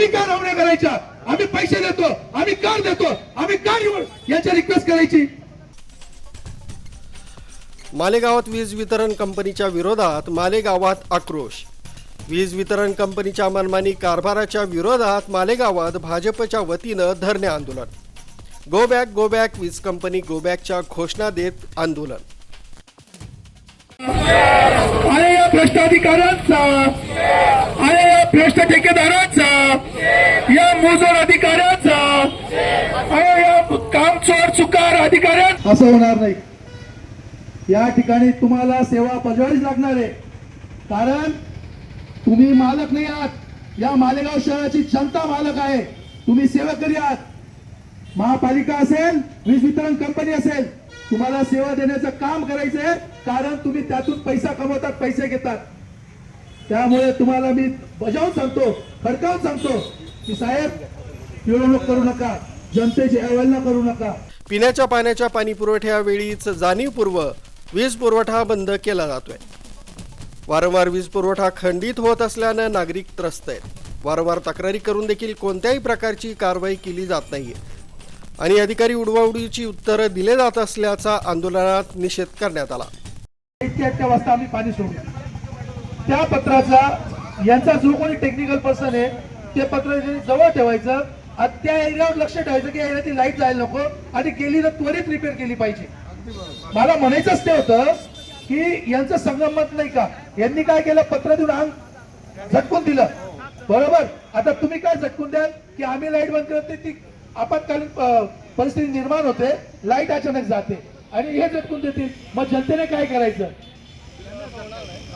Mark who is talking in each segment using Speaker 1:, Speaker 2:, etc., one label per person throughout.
Speaker 1: आम्ही का रवण्या करायच्या? आम्ही पैसे देतो आम्ही कार देतो आम्ही का निवड? याच्या रिक्वेस्ट करायची.
Speaker 2: मालेगावात वीज वितरण कंपनीच्या विरोधात मालेगावात आक्रोश. वीज वितरण कंपनीच्या मनमानी कारभाराच्या विरोधात मालेगावात भाजपच्या वतीनं धरणे आंदोलन. गो बॅक गो बॅक वीज कंपनी गो बॅकच्या घोषणा देत आंदोलन.
Speaker 1: भ्रष्ट अधिकाऱ्यांचा आणि या भ्रष्ट ठेकेदारांचा या मोजोड अधिकाऱ्यांचा आणि या कामचोर चुकार अधिकाऱ्यांचा असं होणार नाही. या ठिकाणी तुम्हाला सेवा बजावावीच लागणार आहे. कारण तुम्ही मालक नाही आहात. या मालेगाव शहराची जनता मालक आहे. तुम्ही सेवकरी आहात. महापालिका असेल वीज वितरण कंपनी असेल तुम्हाला सेवा देण्याचं काम करायचंय कारण तुम्ही त्यातून पैसा कमवतात पैसे घेतात. त्यामुळे तुम्हाला मी बजावून सांगतो खडकावून सांगतो की साहेब पिळवणूक करू नका जनतेची अवहेलना करू नका.
Speaker 2: पिण्याच्या पाण्याच्या पाणी पुरवठ्यावेळीच जाणीवपूर्वक वीज पुरवठा बंद केला जातोय. वारंवार वीज पुरवठा खंडित होत असल्यानं नागरिक त्रस्त आहेत. वारंवार तक्रारी करून देखील कोणत्याही प्रकारची कारवाई केली जात नाहीये. आणि अधिकारी उडवाउडीची उत्तरं दिले जात असल्याचा आंदोलनात निषेध करण्यात आला.
Speaker 1: इतक्या वाजता आम्ही पाणी सोडलं. त्या पत्राचा यांचा जो कोणी टेक्निकल पर्सन आहे ते पत्र जवळ ठेवायचं आणि त्या एरियावर लक्ष ठेवायचं की या एरियाची लाइट जायला नको आणि केली तर त्वरित रिपेअर केली पाहिजे. मला म्हणायचंच ते होतं की यांचं संगमत नाही का? यांनी काय केलं? पत्र देऊन अंग झटकून दिलं. बरोबर? आता तुम्ही काय झटकून द्याल? की आम्ही लाइट बंद करत नाही ती आपत्कालीन परिस्थिती निर्माण होते लाइट अचानक जाते. आणि हे झटकून देतील. मग जनतेने काय करायचं?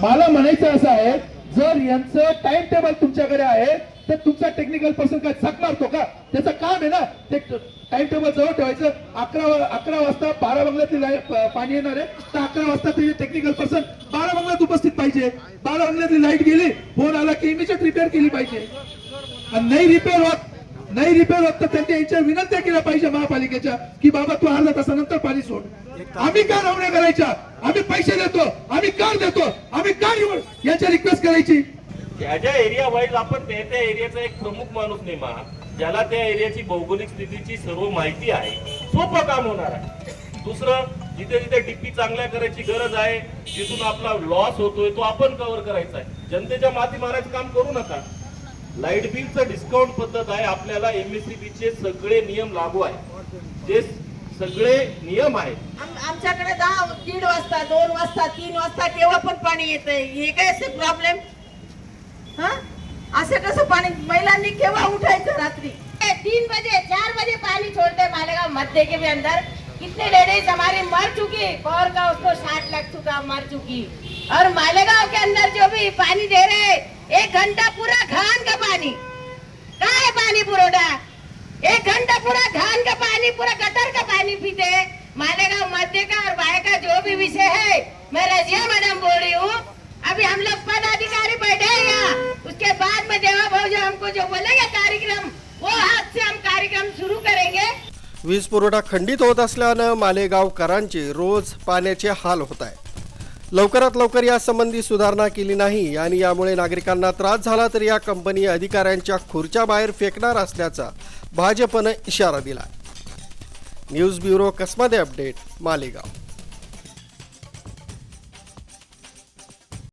Speaker 1: मला म्हणायचं असं आहे जर यांचं टाइम टेबल तुमच्याकडे आहे तर तुमचा टेक्निकल पर्सन काय झक मारतो का? त्याचं काम आहे ना ते टाइम टेबल जवळ ठेवायचं. अकरा अकरा वाजता बारा बंगल्यातली लाइट पाणी येणार आहे. तर अकरा वाजता ते टेक्निकल पर्सन बारा बंगल्यात उपस्थित पाहिजे. बारा बंगल्यातली लाइट गेली फोन आला की इमिजिएट रिपेअर केली पाहिजे. आणि नाही रिपेअर होत नाही रिपेअर होत तर त्यांच्या यांच्या विनंत्या केल्या पाहिजे महापालिकेच्या की बाबा तू अर्धा तासानंतर पाणी सोड. आम्ही का रवण्या करायच्या? आम्ही पैसे देतो आम्ही कार देतो आम्ही का निवड याच्या रिक्वेस्ट करायची.
Speaker 3: ज्या ज्या एरिया वाईज आपण त्या त्या एरियाचा एक प्रमुख माणूस नेमा ज्याला त्या एरियाची भौगोलिक स्थितीची सर्व माहिती आहे सोपं काम होणार आहे. दुसरं जिथे जिथे डीपी चांगल्या करायची गरज आहे जिथून आपला लॉस होतोय तो आपण कव्हर करायचा आहे. जनतेच्या माती मारायचं काम करू नका. लाइट बिलचं डिस्काउंट पद्धत आहे. आपल्याला एमएससीबी चे सगळे नियम लागू आहे जे सगळे नियम आहेत.
Speaker 4: आम- आमच्याकडे दहा दीड वाजता दोन वाजता तीन वाजता केव्हा पण पाणी येतंय. हे काय असे प्रॉब्लेम हा? असं कसं पाणी? महिलांनी केव्हा उठायचं रात्री? तीन बजे चार बजे पानी छोड़ते मालेगांव मध्य के भी अंदर. कितने लेडीज हमारी मर चुकी. पौर का उसको साठ लग चुका मर चुकी. और मालेगांव के अंदर जो भी पानी दे रहे हैं एक घंटा पूरा घान का पानी का है पानी पुरोठा एक घंटा पूरा घान का पानी पूरा गटर का पानी पीते? हैं मालेगांव मध्य का और बाय का जो भी विषय है मैं रजिया मैडम बोल रही हूँ। अभी हम लोग पदाधिकारी बैठे हैं यहाँ। उसके बाद में देवा भाव जो हमको जो बोलेंगे कार्यक्रम वो हाथ से हम कार्यक्रम शुरू करेंगे।
Speaker 2: वीज पुरवठा खंडित होत असल्यानं मालेगावकरांचे रोज पाण्याचे हाल होत आहे. लवकरात लवकर यासंबंधी सुधारणा केली नाही आणि यामुळे नागरिकांना त्रास झाला तर या कंपनी अधिकाऱ्यांच्या खुर्च्या बाहेर फेकणार असल्याचा भाजपनं इशारा दिला news bureau Kasmade update? Malegaon.